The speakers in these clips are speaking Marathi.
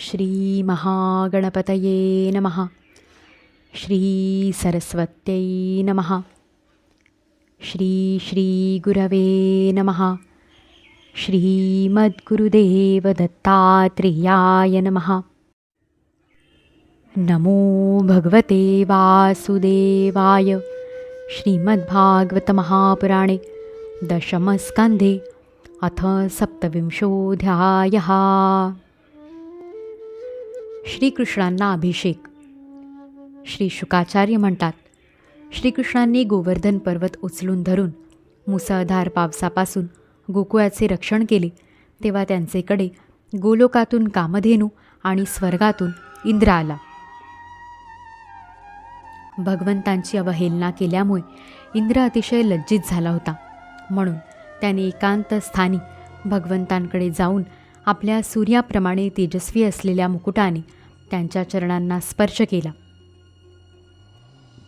श्रीमहागणपतये नमः। श्रीसरस्वत्यै नमः। श्री श्रीगुरवे नमः। श्रीमद्गुरुदेवदत्तात्रेयाय नमः। नमो भगवते वासुदेवाय। श्रीमद्भागवतमहापुराणे दशमस्कन्धे अथ सप्तविंशोऽध्यायः श्रीकृष्णांना अभिषेक. श्री शुकाचार्य म्हणतात श्रीकृष्णांनी गोवर्धन पर्वत उचलून धरून मुसळधार पावसापासून गोकुळाचे रक्षण केले तेव्हा त्यांचेकडे गोलोकातून कामधेनू आणि स्वर्गातून इंद्र आला. भगवंतांची अवहेलना केल्यामुळे इंद्र अतिशय लज्जित झाला होता. म्हणून त्याने एकांत स्थानी भगवंतांकडे जाऊन आपल्या सूर्याप्रमाणे तेजस्वी असलेल्या मुकुटाने त्यांच्या चरणांना स्पर्श केला.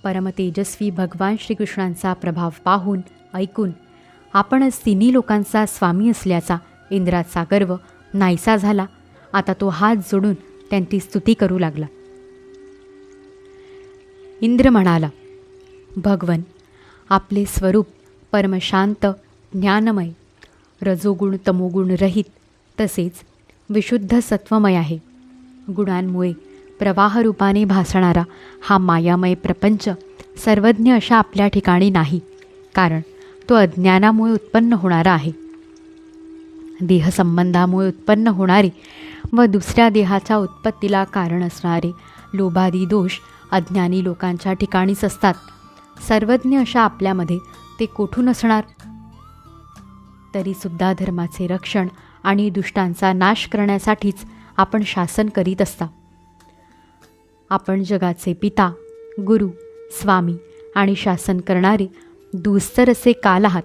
परमतेजस्वी भगवान श्रीकृष्णांचा प्रभाव पाहून ऐकून आपणच तिन्ही लोकांचा स्वामी असल्याचा इंद्राचा गर्व नाहीसा झाला. आता तो हात जोडून त्यांची स्तुती करू लागला. इंद्र म्हणाला भगवन आपले स्वरूप परमशांत ज्ञानमय रजोगुण तमोगुण रहित तसेच विशुद्ध सत्वमय आहे. गुणांमुळे प्रवाहरूपाने भासणारा हा मायामय प्रपंच सर्वज्ञ अशा आपल्या ठिकाणी नाही कारण तो अज्ञानामुळे उत्पन्न होणारा आहे. देहसंबंधामुळे उत्पन्न होणारे व दुसऱ्या देहाच्या उत्पत्तीला कारण असणारे लोभादी दोष अज्ञानी लोकांच्या ठिकाणीच असतात. सर्वज्ञ अशा आपल्यामध्ये ते कोठून असणार? तरीसुद्धा धर्माचे रक्षण आणि दुष्टांचा नाश करण्यासाठीच आपण शासन करीत असता. आपण जगाचे पिता गुरु स्वामी आणि शासन करणारे दुस्तर असे काल आहात.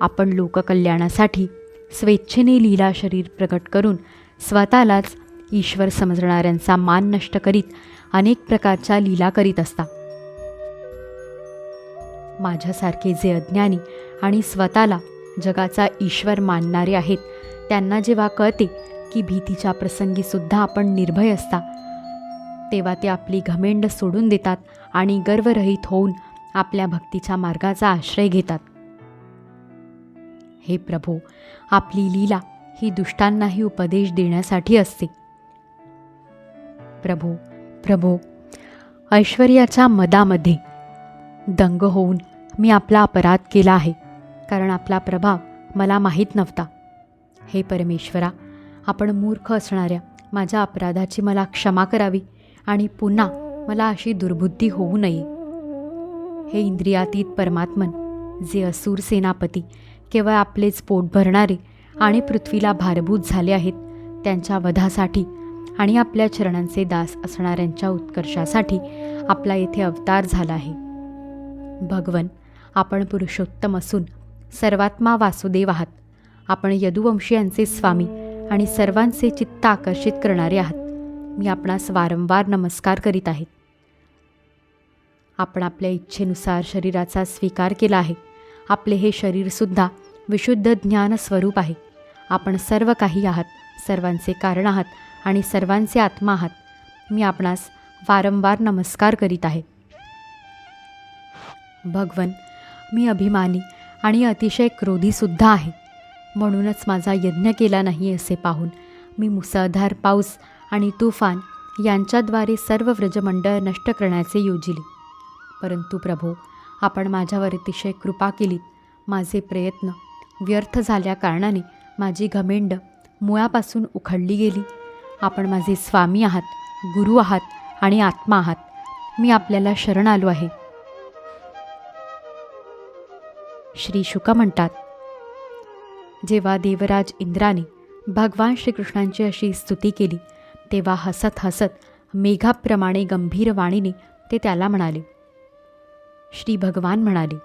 आपण लोककल्याणासाठी स्वेच्छेने लीला शरीर प्रकट करून स्वतःलाच ईश्वर समजणाऱ्यांचा मान नष्ट करीत अनेक प्रकारच्या लीला करीत असता. माझ्यासारखे जे अज्ञानी आणि स्वतःला जगाचा ईश्वर मानणारे आहेत त्यांना जेव्हा कळते की भीतीच्या प्रसंगीसुद्धा आपण निर्भय असता. तेव्हा ते आपली घमेंड सोडून देतात आणि गर्वरहित होऊन आपल्या भक्तीच्या मार्गाचा आश्रय घेतात. हे प्रभू आपली लीला ही दुष्टांनाही उपदेश देण्यासाठी असते. प्रभू प्रभो ऐश्वर्याच्या मदामध्ये दंग होऊन मी आपला अपराध केला आहे कारण आपला प्रभाव मला माहीत नव्हता. हे परमेश्वरा आपण मूर्ख असणाऱ्या माझ्या अपराधाची मला क्षमा करावी आणि पुन्हा मला अशी दुर्बुद्धी होऊ नये. हे इंद्रियातीत परमात्मन जे असुर सेनापती केवळ आपलेच पोट भरणारे आणि पृथ्वीला भारभूत झाले आहेत त्यांच्या वधासाठी आणि आपल्या चरणांचे दास असणाऱ्यांच्या उत्कर्षासाठी आपला येथे अवतार झाला आहे. भगवन आपण पुरुषोत्तम असून सर्वात्मा वासुदेव आहात. आपण यदुवंशीयांचे स्वामी आणि सर्वांचे चित्त आकर्षित करणारे आहात. मी आपणास वारंवार नमस्कार करीत आहे. आपण आपल्या इच्छेनुसार शरीराचा स्वीकार केला आहे. आपले हे शरीरसुद्धा विशुद्ध ज्ञान स्वरूप आहे. आपण सर्व काही आहात सर्वांचे कारण आहात आणि सर्वांचे आत्मा आहात. मी आपणास वारंवार नमस्कार करीत आहे. भगवन मी अभिमानी आणि अतिशय क्रोधीसुद्धा आहे. म्हणूनच माझा यज्ञ केला नाही असे पाहून मी मुसळधार पाऊस आणि तुफान यांच्याद्वारे सर्व व्रजमंडळ नष्ट करण्याचे योजिले. परंतु प्रभो आपण माझ्यावर अतिशय कृपा केलीत. माझे प्रयत्न व्यर्थ झाल्याकारणाने माझी घमेंड मुळापासून उखडली गेली. आपण माझे स्वामी आहात गुरु आहात आणि आत्मा आहात. मी आपल्याला शरण आलो आहे. श्री शुक म्हणतात जेव्हा देवराज इंद्राने भगवान श्रीकृष्णांची अशी स्तुती केली तेव्हा हसत हसत मेघाप्रमाणे गंभीर वाणीने ते त्याला म्हणाले. श्री भगवान म्हणाले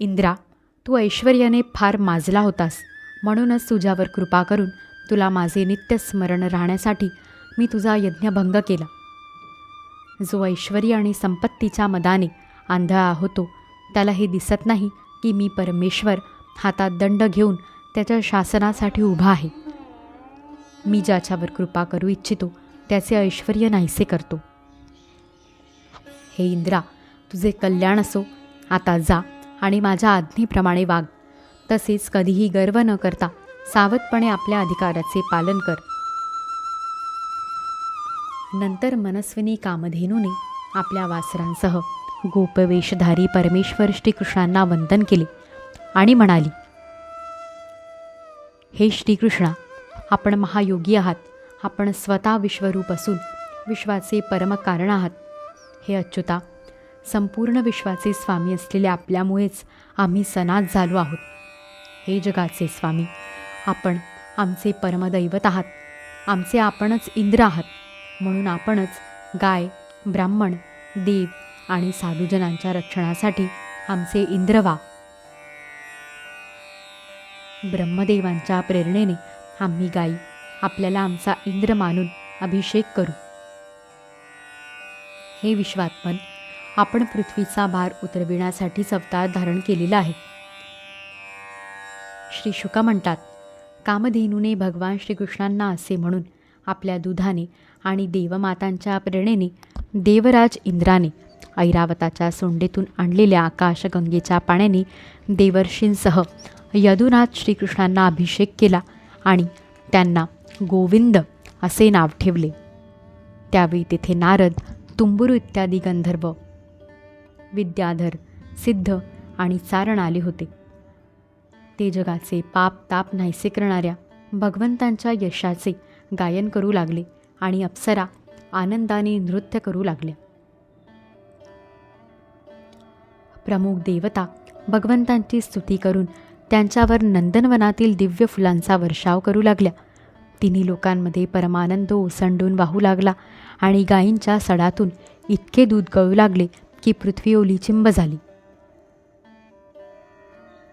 इंद्रा तू ऐश्वर्याने फार माजला होतास. म्हणूनच तुझ्यावर कृपा करून तुला माझे नित्य स्मरण राहण्यासाठी मी तुझा यज्ञभंग केला. जो ऐश्वर्य आणि संपत्तीच्या मदाने आंधळा होतो त्याला हे दिसत नाही की मी परमेश्वर हातात दंड घेऊन त्याच्या शासनासाठी उभा आहे. मी ज्याच्यावर कृपा करू इच्छितो त्याचे ऐश्वर नाहीसे करतो. हे इंद्रा तुझे कल्याण असो आता जा आणि माझ्या आज्ञेप्रमाणे वाग. तसेच कधीही गर्व न करता सावधपणे आपल्या अधिकाराचे पालन कर. नंतर मनस्विनी कामधेनूने आपल्या वासरांसह गोपवेशधारी परमेश्वर श्रीकृष्णांना वंदन केले आणि म्हणाली हे श्रीकृष्णा आपण महायोगी आहात. आपण स्वतः विश्वरूप असून विश्वाचे परमकारण आहात. हे अच्युता संपूर्ण विश्वाचे स्वामी असलेल्या आपल्यामुळेच आम्ही सनात झालो आहोत. हे जगाचे स्वामी आपण आमचे परमदैवत आहात. आमचे आपणच इंद्र आहात. म्हणून आपणच गाय ब्राह्मण देव आणि साधुजनांच्या रक्षणासाठी आमचे इंद्र ब्रह्मदेवांच्या प्रेरणेने आम्ही गायी आपल्याला आमचा इंद्र मानून अभिषेक करू. हे विश्वात्मन आपण पृथ्वीचा भार उतरविण्यासाठीच अवतार धारण केलेला आहे. श्री शुका म्हणतात कामधेनूने भगवान श्रीकृष्णांना असे म्हणून आपल्या दुधाने आणि देवमातांच्या प्रेरणेने देवराज इंद्राने ऐरावताच्या सोंडेतून आणलेल्या आकाशगंगेच्या पाण्याने देवर्षींसह यदुनाथ श्रीकृष्णांना अभिषेक केला आणि त्यांना गोविंद असे नाव ठेवले. त्यावेळी तेथे नारद तुंबुरू इत्यादी गंधर्व विद्याधर सिद्ध आणि चारण आले होते. ते जगाचे पाप ताप नाहीसे करणाऱ्या भगवंतांच्या यशाचे गायन करू लागले आणि अप्सरा आनंदाने नृत्य करू लागल्या प्रमुख देवता. भगवंतांची स्तुती करून त्यांच्यावर नंदनवनातील दिव्य फुलांचा वर्षाव करू लागल्या. तिन्ही लोकांमध्ये परमानंद ओसंडून वाहू लागला आणि गायींच्या सडातून इतके दूध गळू लागले की पृथ्वी ओलीचिंब झाली.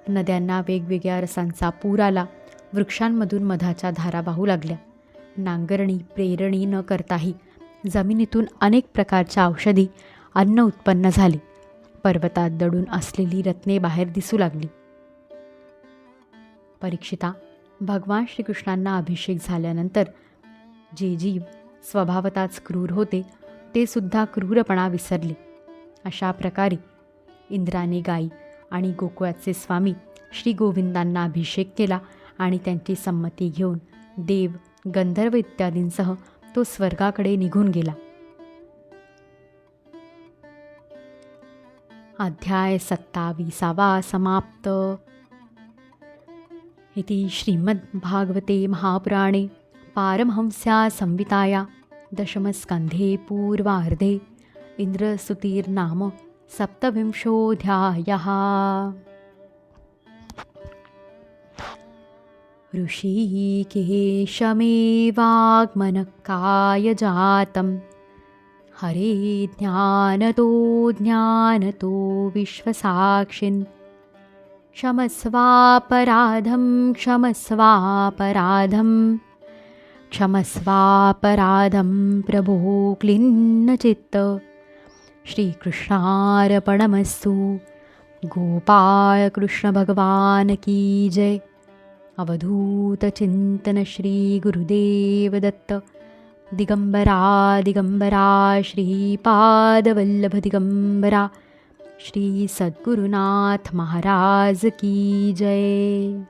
नद्यांना वेगवेगळ्या रसांचा पूर आला. वृक्षांमधून मधाच्या धारा वाहू लागल्या. नांगरणी प्रेरणी न करताही जमिनीतून अनेक प्रकारच्या औषधी अन्न उत्पन्न झाले. पर्वतात दडून असलेली रत्ने बाहेर दिसू लागली. परीक्षिता भगवान श्रीकृष्णांना अभिषेक झाल्यानंतर जे जीव स्वभावताच क्रूर होते ते सुद्धा क्रूरपणा विसरले. अशा प्रकारे इंद्राने गाई आणि गोकुळाचे स्वामी श्री गोविंदांना अभिषेक केला आणि त्यांची संमती घेऊन देव गंधर्व इत्यादींसह तो स्वर्गाकडे निघून गेला. अध्याय सत्ताविसावा समाप्त। इति श्रीमद्भागवते महापुराणे पारमहंस्या संविताया दशमस्कन्धे पूर्वार्धे इन्द्रस्तुतिर्नाम सप्तविंशोऽध्यायः। ऋषिकेशमेवाग्मनकायजातं हरे ज्ञानतो ज्ञानतो विश्वसाक्षिन्। क्षमस्वापराधं क्षमस्वापराधं क्षमस्वापराधं प्रभो क्लिन्नचित्त। श्रीकृष्णार्पणमस्तु। गोपाळकृष्णभगवान् की जय। अवधूतचिन्तन श्रीगुरुदेवदत्त दिगम्बरा दिगम्बरा श्रीपादवल्लभ दिगम्बरा श्री सद्गुरुनाथ महाराज की जय